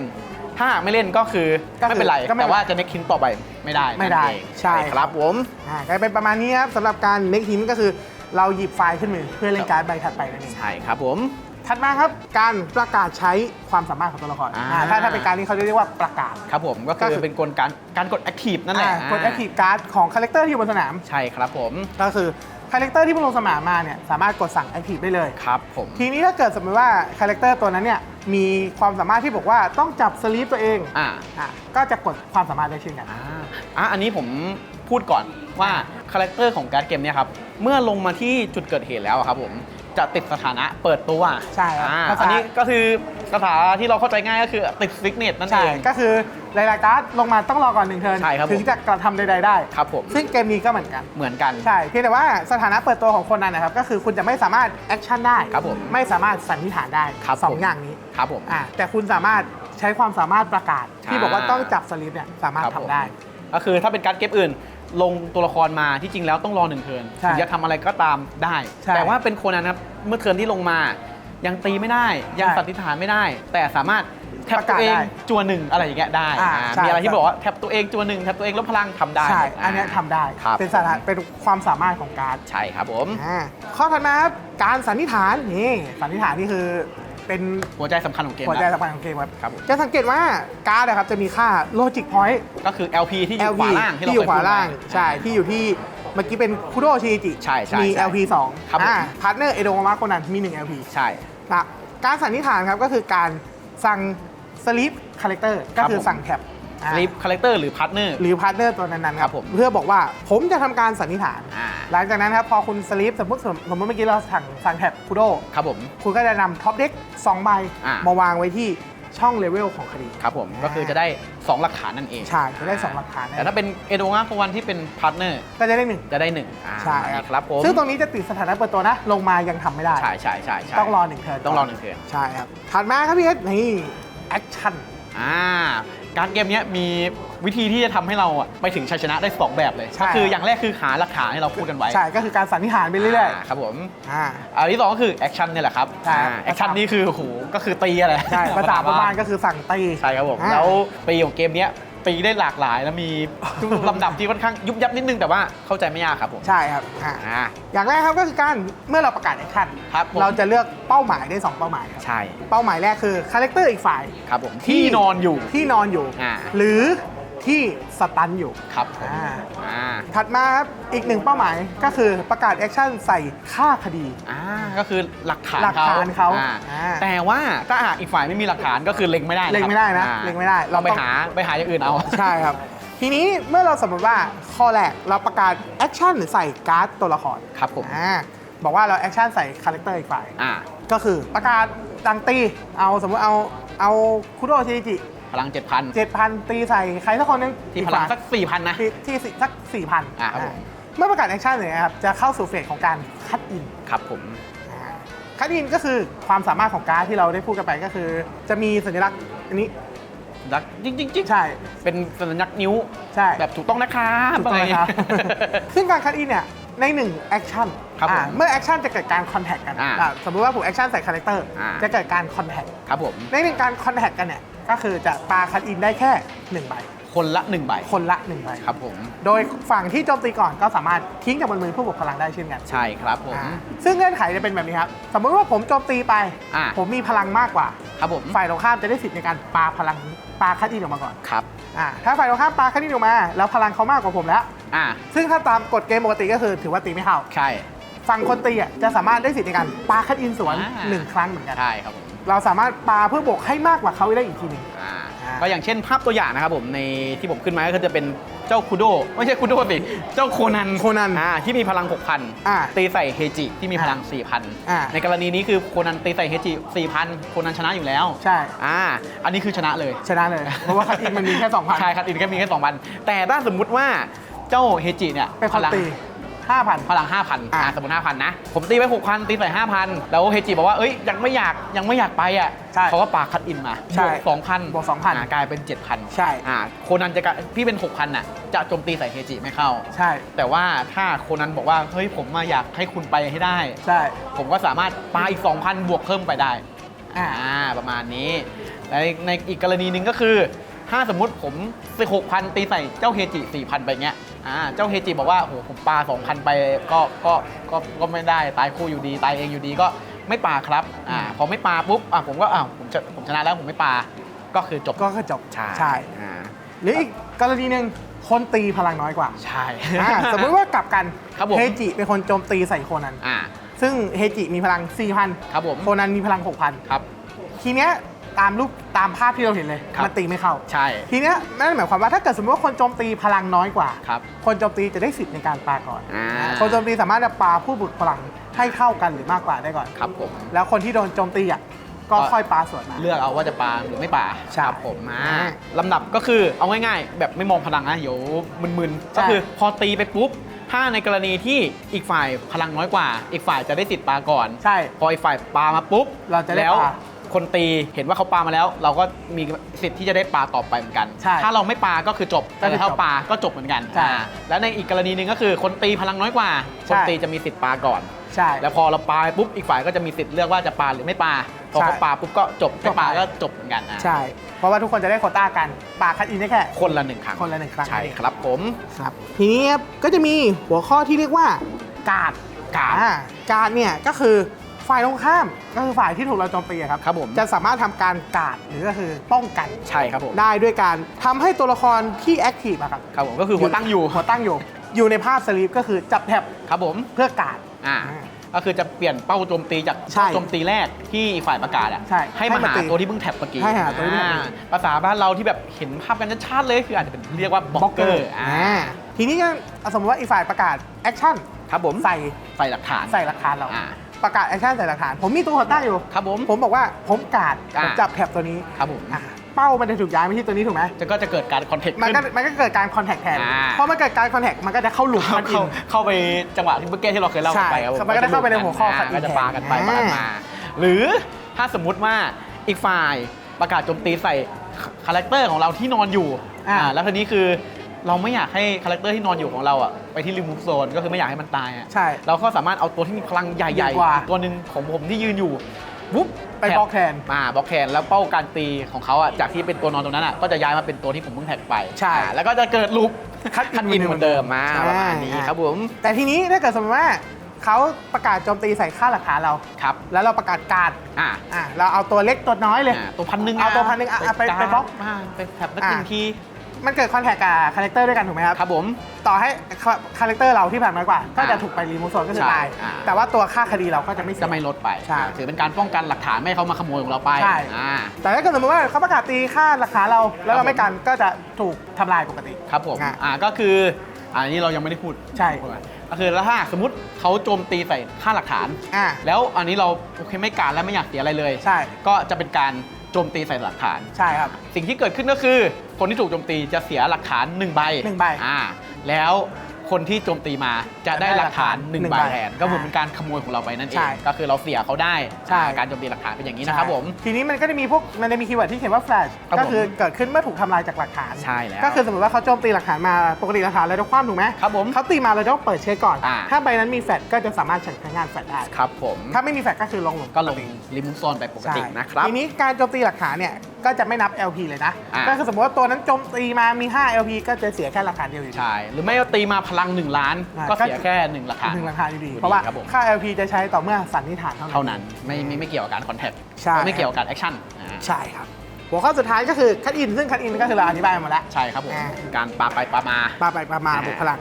ถ้าหากไม่เล่นก็คือก็คือไม่เป็นไรก็ไม่แต่ว่าจะเน็กคินต่อไปไม่ได้ไม่ได้นั่นเองใช่ ครับผม อ่าก็เป็นประมาณนี้ครับสำหรับการเน็กหินก็คือ เราหยิบไฟล์ขึ้นมือเพื่อเล่นการ์ดใบถัดไปนั่นเอง ใช่ครับผม ถัดมาครับการประกาศใช้ความสามารถของตัวละครอ่า อ่าถ้าถ้าเป็นการนี้เขาจะเรียกว่าประกาศ ครับผมก็ก็คืคือ อเป็นกลการการกดแอคทีฟนั่นแหละอ่ากดแอคทีฟการ์ดของคาแรคเตอร์ที่อยู่บนสนาม ใช่ครับผมก็คือคาแรคเตอร์ที่เพิ่งลงสนามมาเนี่ยสามารถกดสั่งแอคทีฟได้เลย ครับผม ทีนี้ถ้าเกิดสมมติว่าคาแรคเตอร์ตัวนั้นเนี่ยมีความสามารถที่บอกว่าต้องจับสลีปตัวเองอ่า อะก็จะกดความสามารถได้เช่นกัน อ่าอะอันนี้ผม พูดก่อนว่าคาแรคเตอร์ของการ์ดเกมเนี่ยครับเมื่อลงมาที่จุดเกิดเหตุแล้วอะครับผมจะติดสถานะเปิดตัวใช่ครับอ่าภาษา อันนี้ก็คือสถานะที่เราเข้าใจง่ายก็คือติดซิกเนตนั่นใช่เองก็คือรายการ์ดลงมาต้องรอก่อนหนึ่งเทิร์นใช่ครับผม ถึงจะกระทำใดๆได้ ครับผมซึ่งเกมนี้ก็เหมือนกัน เหมือนกัน ใช่เพียงแต่ว่าสถานะเปิดตัวของคนนั้นนะครับ ก็คือคุณจะไม่สามารถแอคชั่นได้ครับผมไม่สามารถสันนิษฐานได้ครับสองผมอย่างนี้ครับผม อ่าแต่คุณสามารถใช้ความสามารถประกาศ ที่อ่าบอกว่าต้องจับสลิปเนี่ยสามารถครับทำผม ได้ ก็คือถ้าเป็นการ์ดเกมอื่น ลงตัวละครมาที่จริงแล้วต้องรอหนึ่งเทิร์นใช่ถึงจะทำอะไรก็ตามได้ ใช่แต่ว่าเป็นโคนนั้นครับเมื่อเทิร์นที่ลงมายังตีไม่ได้ ยังใช่สันนิษฐานไม่ได้ แต่สามารถแท็บประตักาศวเองได้จัวหนึ่งอะไรอย่างเงี้ยได้อ่าอ่าใช่มีอะไรที่ใช่ บอกว่าแท็บตัวเองจัวหนึ่งแท็บตัวเองลดพลังทำได้ใช่า อันเนี้ยทำได้ ครับ เป็นสถานเป็นความสามารถของการ์ดใช่ครับผม อ่าข้อถัดมาครับการสันนิษฐานนี่สันนิษฐานนี่คือ เป็นหัวใจสำคัญของเกมหัวใจนะ สำคัญของเกมครับ ครับผม จะสังเกตว่าการ์ดนะครับจะมีค่า logic point ก็คือ LP ที่อยู่ LP ขวาล่างที่เราที่อยู่ขวาเคพูดล่างไว้ใช่ ที่อยู่ที่เมื่อกี้เป็นคุโดชิจิใช่ใช่มี ใช่ LP 2ครับผม พาร์ทเนอร์เอโดมาโคนันมี 1 LP ใช่ นะการสันนิษฐานครับก็คือการสั่งสลิปคาแรคเตอร์ก็คือสั่งแท็บ อ่า ลิฟคาแรคเตอร์หรือพาร์ทเนอร์ หรือพาร์ทเนอร์ตัวนั้นๆคครัรับบผมเพื่อบอกว่าผมจะทำการสันนิษฐาน อ่า หลังจากนั้นครับพอคุณสลิปสมมติสมมติเมื่อกี้เราสั่งสั่งแท็บคุโดครับผม คุณก็จะนำท็อปเด็ก2ใบอ่าม มาวางไว้ที่ช่องเลเวลของคดี ครับผม ก็คือจะได้ 2 หลักฐานนั่นเองใช่จะได้สองหลักฐานแต่ถ้าเป็นเอโดงะโควันที่เป็นพาร์ทเนอร์ก็จะได้หนึ่งจะได้หนึ่งอ่าใช่ครับผมซึ่งตรงนี้จะติดสถานะเปิดตัวนะ ลงมายังทำไม่ได้ ใช่ใช่ใช่ใช่ต้องรอหนึ่งเทิร์นต้องรอหนึ่งเทิร์นใช่ครับถัดมาครับพี่เอสนี่แอคชั่น อ่า การเกมเนี้ยมีวิธีที่จะทำให้เราอะไปถึงชัยชนะได้2แบบเลยใช่ ก็คืออย่างแรกคือหาหลักฐานให้เราพูดกันไว้ใช่ก็คือการสันนิษฐานไปเรื่อยาครับผมๆอ่า อันที่สองก็คือแอคชั่นเนี่ยแหละครับใช่ แอคชั่นนี่คือโอ้โหก็คือตีอะไรใช่ภาษาบ้านๆก็คือสั่งตี ใช่ครับผมอ่า แล้วปีของเกมเนี้ย ตีได้หลากหลายแล้วมีลำดับที่ค่อนข้างยุบยับนิดนึงแต่ว่าเข้าใจไม่ยากครับผม ใช่ครับอ่าอ่า อย่างแรกครับก็คือการเมื่อเราประกาศแอคชั่นครับผม เราจะเลือกเป้าหมายได้สองเป้าหมายครับใช่เป้าหมายแรกคือคาแรคเตอร์อีกฝ่าย ครับผมที่นอนอยู่ ที่นอนอยู่ อ่า หรือ ที่สตันอยู่ ครับผมอ่า อ่าถัดมาครับอีกหนึ่งเป้าหมายก็คือประกาศแอคชั่นใส่ค่าคดี อ่าก็คือหลักฐานหลักฐานเขาอ่อ่าแต่ว่าถ้าหากอีกฝ่ายไม่มีหลักฐานก็คือเล็งไม่ได้เล็งไม่ได้นะอ่าเล็งไม่ได้เราไปเราต้อง หาไปหาอย่างอื่นเอา ใช่ครับ ทีนี้เมื่อเราสมมติว่าข้อแรกเราประกาศแอคชั่นหรือใส่การ์ดตัวละครครับผม อ่าบอกว่าเราแอคชั่นใส่คาแรคเตอร์อีกฝ่าย อ่า ก็คือประกาศดังตี เอาสมมติเอาเอาคุโดชิจิ พลัง 7,000เจ็ดพันตีใส่ใครสักคนหนึงที่อีพกลังฝ่ายสัก 4,000 นะ ที่ที่สิสักสี่พันอ่าครับผม เมื่อประกาศแอคชั่นเนี่ยครับจะเข้าสู่เฟสของการคัดอิน ครับผมคัดอินก็คือความสามารถของการ์ดที่เราได้พูดกันไปก็คือ จะมีสัญลักษณ์อันนี้ดักจริงจริงจริงใช่ เป็นสัญลักษณ์นิ้วใช่แบบถูกต้องนะครับถูกต้องนะครับซึ่งการคัดอินเนี่ยในหนึ่งแอคชั่นครับผมเมื่อแอคชั่นจะเกิดการคอนแทคกันอ่าอ่าสมมติว่าผมแอคชั่นใส่คาแรคเตอร์อ่าจะเกิดการคอนแทคครับผมในหนึ่งการคอนแทคกันเนี่ย ก็คือจะปาคัดอินได้แค่หนึ่งใบโหคนละหนึ่งใบคนละหนึ่งใบครับผมโดยฝั่งที่โจมตีก่อนก็สามารถทิ้งจากบนมือผู้บกพลังได้เช่นกันใช่ครับผมอ่าซึ่งเงื่อนไขจะเป็นแบบนี้ครับสมมุติว่าผมโจมตีไปอ่าผมมีพลังมากกว่าครับผมฝ่ายตรงข้ามจะได้สิทธิ์ในการปาพลังปาคัดอินออกมาก่อนครับอ่าถ้าฝ่ายตรงข้ามปาคัดอินออกมา แล้วพลังเขามากกว่าผมแล้วอ่าซึ่งถ้าตามกฎเกมปกติก็คือถือว่าตีไม่เข้าใช่ฝั่งคนตีอะจะสามารถได้สิทธิ์ในการปาคัดอินสวนอ่าหนึ่งครั้งเหมือนกันใช่ครับผม เราสามารถปาเพื่อบวกให้มากกว่าเขาได้อีกทีหนึ่ง อ่าอ่า ก็อย่างเช่นภาพตัวอย่างนะครับผมในที่ผมขึ้นมาก็จะเป็นเจ้าคูโดไม่ใช่คูโดสิเจ้าโคนันโคนัน อ่าที่มีพลัง อ่า6,000 ตีใส่เฮจิที่มีพลัง อ่า 4,000 ในกรณีนี้คือโคนันตีใส่เฮจิ4,000 โคนันชนะอยู่แล้วใช่ อ่าอันนี้คือชนะเลย ชนะเลย เพราะว่าคัดอินมันมีแค่สองพันใช่ครับอินแค่มีแค่2,000 แต่ถ้าสมมุติว่าเจ้าเฮจิเนี่ยเป็นคนพลังตี ห้าพันพลัง 5,000อ่าอ่าสมมติ5,000 นะ ผมตีไป6,000 ตีใส่5,000 แล้วเฮจิบอกว่าเอ้ยยังไม่อยากยังไม่อยากไปอะใช่เขาก็ปาคัดอินมาใช่บวก2,000บวก2,000อ่ากลายเป็น 7,000ใช่อ่าโคนันจะกลายพี่เป็น 6,000น่ะจะโจมตีใส่เฮจิไม่เข้า ใช่ แต่ว่าถ้าโคนันบอกว่าเฮ้ยผมมาอยากให้คุณไปให้ได้ ใช่ ผมก็สามารถปาอีก 2,000 บวกเพิ่มไปได้อ่าอ่าประมาณนี้และในอีกกรณีหนึ่งก็คือ ถ้าสมมุติผมใส่6,000ตีใส่เจ้าเฮจิ4,000ไปเงี้ยอ่าเจ้าเฮจิบอกว่าโหผมปา2,000ไปก็ก็ก็ก็ไม่ได้ตายคู่อยู่ดีตายเองอยู่ดีก็ไม่ปาครับอ่าพอไม่ปาปุ๊บอ่าผมก็อ้าวผมจะผมชนะแล้วผมไม่ปาก็คือจบก็คือจบใช่ใช่อ่าหรืออีกกรณีหนึ่งคนตีพลังน้อยกว่าใช่อ่าสมมติว่ากลับกันครับผมเฮจิเป็นคนโจมตีใส่โคนันอ่าซึ่งเฮจิมีพลัง4,000ครับผมโคนันมีพลังครับ6,000ทีเนี้ย ตามรูปตามภาพที่เราเห็นเลยครับ มันตีไม่เข้า ใช่ ทีเนี้ยนั่นหมายความว่าถ้าเกิดสมมติว่าคนโจมตีพลังน้อยกว่า ครับคนโจมตีจะได้สิทธิ์ในการปาก่อน อ่าอ่าคนโจมตีสามารถจะปาผู้บุกพลังให้เท่ากันหรือมากกว่าได้ก่อน ครับผม แล้วคนที่โดนโจมตีอะก็ก็ ค่อยปาสวนมา เลือกเอาว่าจะปาหรือไม่ปาใช่ครับผมอ่าอ่าลำดับก็คือเอาง่ายๆ แบบไม่มองพลังนะเดี๋ยวมึนๆ ใช่ ก็คือพอตีไปปุ๊บ ถ้าในกรณีที่อีกฝ่ายพลังน้อยกว่า อีกฝ่ายจะได้สิทธิ์ปาก่อน ใช่ พออีกฝ่ายปามาปุ๊บเราจะได้แล้วปา คนตีเห็นว่าเขาปามาแล้ว เราก็มีสิทธิ์ที่จะได้ปาต่อไปเหมือนกัน ใช่ถ้าเราไม่ปาก็คือจบก็คือแต่ถ้าจบปาก็จบเหมือนกันใช่อ่าแล้วในอีกกรณีหนึ่งก็คือคนตีพลังน้อยกว่า ใช่ คนตีจะมีสิทธิ์ปาก่อน ใช่ แล้วพอเราปาไปปุ๊บอีกฝ่ายก็จะมีสิทธิ์เลือกว่าจะปาหรือไม่ปาพอเขาใช่ปาปุ๊บก็จบจไม่บปาไปก็จบเหมือนกันนะใช่ เพราะว่าทุกคนจะได้โควต้ากันปาคัดอินได้แค่ คนละหนึ่งครั้งคนละหนึ่งครั้ง ใช่ครับผมครับทีนี้ครับก็จะมีหัวข้อที่เรียกว่าการ์ด การ์ด อ่การ์ดเนี่ยก็คือ ฝ่ายตรงข้ามก็คือฝ่ายที่ถูกเราโจมตีอะครับครับผมจะสามารถทำการการ์ดหรือก็คือป้องกันใช่ครับผมได้ด้วยการทำให้ตัวละครที่แอคทีฟอะครับครับผมก็คือหัวตั้งอยู่หัวตั้งอยู่ อยู่ในภาพสลีปก็คือจับแท็บครับผมเพื่อการ์ด อ่าอ่าก็คือจะเปลี่ยนเป้าโจมตีจากใช่โจมตีแรกที่อีกฝ่ายประกาศอะใช่ให้มาให้มาหาตีตัวที่เพิ่งแท็บเมื่อกี้ให้หาตัวที่เพิ่งแท็บ อ่าภาษาบ้านเราที่แบบเห็นภาพกันชัดๆเลยคืออาจจะเป็นเรียกว่าบล็อกเกอร์อ่าทีนี้ก็สมมติว่าอีกฝ่ายประกาศแอคชั่นครับผมใส่ใส่หลักฐาน ใส่หลักฐานเรา อ่า ประกาศแอคชั่นใส่หลักฐาน ผมมีตัวหัวตั้งอยู่ ครับผม ผมบอกว่าผมการ์ดอ่า ผมจับแท็บตัวนี้ครับผมอะเป้ามันจะถูกย้ายไปที่ตัวนี้ถูกไหมจะก็จะเกิดการคอนเทคมันขึ้ก็นมันก็เกิดการคอนแทคแทนอ่า พอมันเกิดการคอนแทคมันก็จะเข้าหลุมเข้าคันอิเข้าน เข้าไปจังหวะที่เมื่อกี้ที่เราเคยเล่ากันไปครับผใช่มันก็จะเข้าไปในหัวข้ออ่าคัดอินก็จะปากันไปแทนปากันมาหรือถ้าสมมุติว่าอีกฝ่ายประกาศโจมตีใส่คาแรคเตอร์ของเราที่นอนอยู่อ่า อ่าแล้วทีนี้คือ เราไม่อยากให้คาแรคเตอร์ที่นอนอยู่ของเราอะไปที่ริมูฟโซนก็คือไม่อยากให้มันตายอะใช่ เราก็สามารถเอาตัวที่มีพลังใหญ่ดีกว่า ๆ ตัวหนึ่งของผมที่ยืนอยู่วุ๊บไปบล็อกแทน มาบล็อกแทนแล้วเป้าการตีของเขาอะจากที่เป็นตัวนอนตรงนั้นอะก็จะย้ายมาเป็นตัวที่ผมเพิ่งแท็กไปใช่ อ่าแล้วก็จะเกิดลูปคัดคัดอินเหมือนเดิมมาใช่ประมาณนี้ครับผมแต่ทีนี้ถ้าเกิดสมมติว่าเขาประกาศโจมตีใส่ค่าหลักฐานเรา ครับแล้วเราประกาศการ์ดอ่าอะเราเอาตัวเล็กตัวน้อยเลย อ่าตัวพันหนึ่งเอาตัวพันหนึ่งอะไปไปบล็อกมาไปแท็บนักอ่าหนึ่งที มันเกิดคอนแทคกับคาแรคเตอร์ด้วยกันถูกไหมครับครับผม ต่อให้คาแรคเตอร์เราที่ผ่านน้อยกว่า ก็จะอ่าถูกไปรีมูฟโซนก็คือใช่ตายอ่า แต่ว่าตัวค่าคดีเราก็จะไม่เสียจะไม่ลดไปใช่ถือเป็นการป้องกันหลักฐานไม่ให้เขามาขโมยของเราไปใช่ อ่า แต่ถ้าเกิดสมมติว่าเขาประกาศตีค่าราคาเรา แล้วครัเราบไม่กันก็จะถูกทำลายปกติ ครับผม อะอ่า ก็คืออ่าอันนี้เรายังไม่ได้พูดใช่ก็คือแล้วถ้าสมมติเขาโจมตีใส่ค่าหลักฐาน อ่า แล้วอันนี้เราโอเคไม่การแล้วไม่อยากเสียอะไรเลย ใช่ ก็จะเป็นการโจมตีใส่หลักฐาน ใช่ครับ สิ่งที่เกิดขึ้นก็คือ คนที่ถูกโจมตีจะเสียหลักฐาน1ใบหนึ่งใบอ่าแล้วคนที่โจมตีมาจะได้หลักฐานหนึ่ง1ใบใบแทนก็เหมือนเป็นการขโมยของเราไปนั่นเอใช่งก็คือเราเสียเขาได้ใช่อ่าการโจมตีหลักฐานเป็นอย่างนี้นะครับผม ทีนี้มันก็จะมีพวกมันจะมีคีย์เวิร์ดที่เขียนว่า flash ครับก็คือผมเกิดขึ้นเมื่อถูกทำลายจากหลักฐาน ใช่แล้วก็คือสมมติว่าเขาโจมตีหลักฐานมาปกติหลักฐานเราจะคว่ำถูกไหมครับผมเขาตีมาเราต้องเปิดเช็คก่อน อ่า ถ้าใบนั้นมีแฟลชก็จะสามารถใช้งานแฟลชได้ ครับผม ถ้าไม่มีแฟลชก็คือลงหลุมก็ลงลิมุนโซนไปปกตินะครับ ทีนี้การโจมตีหลักฐานเนี่ย ก็จะไม่นับ LP เลยนะ อ่า ก็คือสมมติว่าตัวนั้นโจมตีมามี 5 LP ก็จะเสียแค่ราคาเดียวอยู่ดี ใช่ หรือไม่ก็ตีมาพลัง 1 ล้าน อ่าก็เสียแค่ 1 ราคา ถึงราคาอยู่ดีอยู่ดี เพราะว่าครับผม ค่า LP จะใช้ต่อเมื่อสันนิษฐานเท่านั้น เท่านั้นไม่ไม่ไม่เกี่ยวกับการคอนแทคใช่ ไม่เกี่ยวกับการแอคชั่นใช่ครับ หัวข้อสุดท้ายก็คือคัดอินซึ่งคัดอินก็คือเราอธิบายมาหมดแล้ว ใช่ครับผม อ่า การปาไปปามา ปาไปปามาอ่า บุกพลัง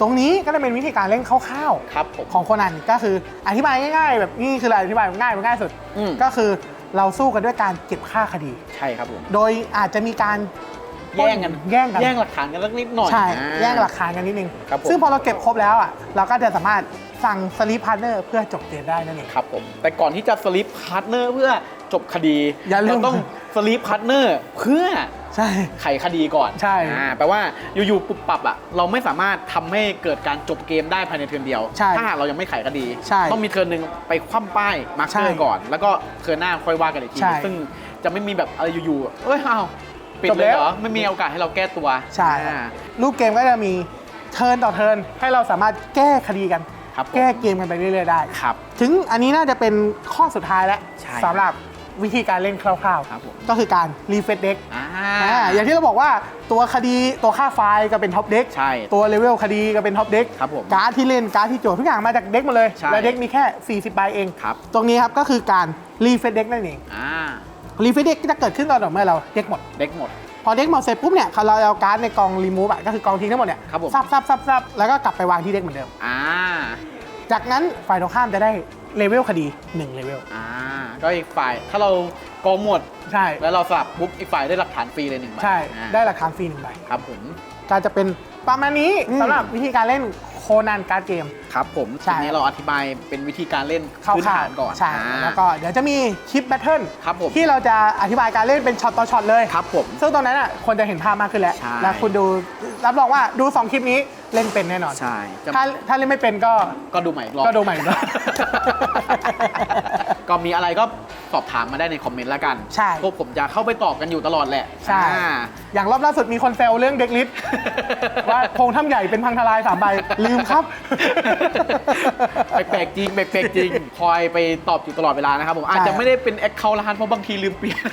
ตรงนี้ก็จะเป็นวิธีการเล่นคร่าวครับผม ๆของโคนันก็คืออธิบายง่ายๆ แบบนี่คืออะไรอธิบายง่ายง่ายสุด อืมก็คือ เราสู้กันด้วยการเก็บค่าคดี ใช่ครับผม โดยอาจจะมีการแย่งกัน แย่งกัน แย่งหลักฐานกันสักนิดหน่อยใช่ อ่า แย่งหลักฐานกันนิดนึง ครับผม ซึ่งพอเราเก็บครบแล้วอะ เราก็จะสามารถสั่งสลีปพาร์เนอร์เพื่อจบเกมได้นั่นเอง ครับผม แต่ก่อนที่จะสลิปพาร์ทเนอร์เพื่อ จบคดีอย่าลืม เรต้องสลิปพาร์ทเนอร์เพื่อใช่ ไขคดีก่อนใช่ อ่าแปลว่าอยู่ๆปุบปับอะเราไม่สามารถทำให้เกิดการจบเกมได้ภายในเทิร์นเดียว ใช่ถ้าหากเรายังไม่ไขคดี ใช่ต้องมีเทิร์นหนึ่งไปคว่ำป้ายมาร์คเกอใช่ร์ก่อน แล้วก็เทิร์นหน้าค่อยว่ากันอีกที ใช่ซึ่งจะไม่มีแบบอะไรอยู่ๆเอ้ยอ้าวปิดจบเลยเหรแล้อวไม่มีโอกาสให้เราแก้ตัวใช่ อ่า รูปเกมก็จะมีเทิร์นต่อเทิร์นให้เราสามารถแก้คดีกัน ครับผม แก้เกมกันไปเรื่อยๆได้ ครับ ถึงอันนี้น่าจะเป็นข้อสุดท้ายแล้วใช่ สำหรับ วิธีการเล่นคร่าวครับผม ๆ ก็คือการรีเฟซเด็กอ่า อย่างที่เราบอกว่าตัวคดีตัวค่าไฟล์ก็เป็นท็อปเด็กใช่ตัวเลเวลคดีก็เป็นท็อปเด็กครับผมการ์ดที่เล่นการ์ดที่โจทย์ทุกอย่างมาจากเด็กหมดเลย ใช่ และเด็กมีแค่ 40ใบเอง ครับตรงนี้ครับก็คือการรีเฟซเด็กนั่นเองอ่ารีเฟซเด็กจะเกิดขึ้นตอนเมื่อเราเด็กหมด เด็กหมด พอเด็กหมดเสร็จปุ๊บเนี่ยเราเอาการ์ดในกองรีมูฟอะก็คือกองทิ้งทั้งหมดเนี่ยครับผม ซับซับซับซับแล้วก็กลับไปวางที่เด็กเหมือนเดิม อ่า จากนั้นฝ่ายตรงข้ามจะได้เลเวลคดี1เลเวลอ่าก็อีกฝ่ายถ้าเรากองหมดใช่แล้วเราสลับปุ๊บอีกฝ่ายได้หลักฐานฟรีเลยหนึ่งใบใช่อ่าได้หลักฐานฟรีหนึ่งใบ ครับผม การจะเป็นประมาณนี้อืมสำหรับวิธีการเล่นโคนันการ์ดเกม ครับผมใช่ ทีนี้เราอธิบายเป็นวิธีการเล่นคร่พื้นฐานก่อนใช่อ่า แล้วก็เดี๋ยวจะมีคลิปแบทเทิลครับผม ที่เราจะอธิบายการเล่นเป็นช็อตต่อช็อตเลย ครับผม ซึ่งตรงนั้นอะคนจะเห็นภาพมากขึ้นแล้ว ใช่ แล้วคุณดูรับรองว่าดู 2 คลิปนี้เล่นเป็นแน่นอน ใช่จะถ้าถ้าเล่นไม่เป็นก็ ก็ดูใหม่อีกรอบ ก็ดูใหม่อีกรอบ ก็มีอะไรก็สอบถามมาได้ในคอมเมนต์แล้วกันใช่ พวกผมจะเข้าไปตอบกันอยู่ตลอดแหละใช่ อ่า อย่างรอบล่าสุดมีคนแซวเรื่องเด็กลิส ว่าโพงถ้ำใหญ่เป็นพังทลายสามใบ ลืมครับ แปลกๆจริงแปลกๆจริง คอยไปตอบอยู่ตลอดเวลานะครับผมอาจจะไม่ได้เป็นแอคเคาท์ร้านเพราะบางทีลืมเปลี่ยน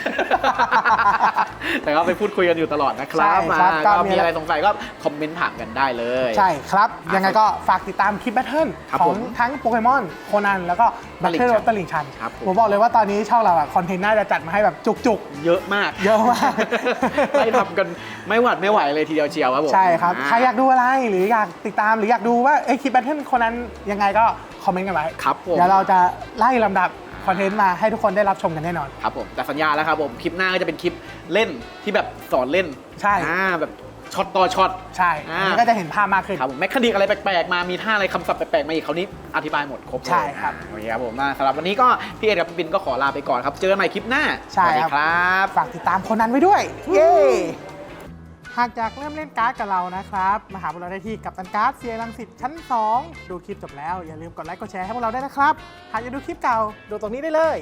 แต่ก็ไปพูดคุยกันอยู่ตลอดนะครับใช่ครับอ่าก็ก็มี มีอะไรอะไรสงสัยก็คอมเมนต์ถามกันได้เลย ใช่ครับ ยังไงก็ฝากติดตามคลิปแบทเทิลครับขอผงมทั้งโปเกมอนโคนันแล้วก็แบทเทิลตลิ่งชันตลิ่งชันครับผม ผมบอกเลยว่าตอนนี้ช่องเราอะคอนเทนต์น่าจะจัดมาให้แบบจุกเยอะมากเยอะมาก ไล่ทำกันไม่หวัดไม่ไหวเลยทีเดียวเชียวครับผมๆใช่ครับ อ่า ใครอยากดูอะไรหรืออยากติดตามหรืออยากดูว่าเอ้ยคลิปแบทเทิลโคนันยังไงก็คอมเมนต์กันไว้ครับผม เดี๋ยวเราจะไล่ลำดับคอนเทนต์มาให้ทุกคนได้รับชมกันแน่นอน ครับผมแต่สัญญาแล้วครับผมคลิปหน้าก็จะเป็นคลิปเล่นที่แบบสอนเล่นใช่ อ่าแบบ ช็อตต่อช็อต ใช่อ่าอันนี้ก็จะเห็นภาพมากขึ้น ครับผมแมคคานิกอะไรแปลกๆมามีท่าอะไรคำศัพท์แปลกๆมาอีกคราวนี้อธิบายหมดครบเลยใช่ครับโอเคครับผมอ่าสำหรับวันนี้ก็พี่เอ็ดกับพี่ปินก็ขอลาไปก่อนครับเจอกันใหม่คลิปหน้าใช่สวัสดีครับ ครับ ฝากติดตามโคนันไว้ด้วย เย้ หากอยากเริ่มเล่นการ์ดกับเรานะครับ มาหาพวกเราได้ที่กับตันการ์ดเซียรังสิตชั้น 2 ดูคลิปจบแล้ว อย่าลืมกดไลค์กดแชร์ให้พวกเราได้วยนะครับ หากอยากดูคลิปเก่า ดูตรงนี้ได้เลย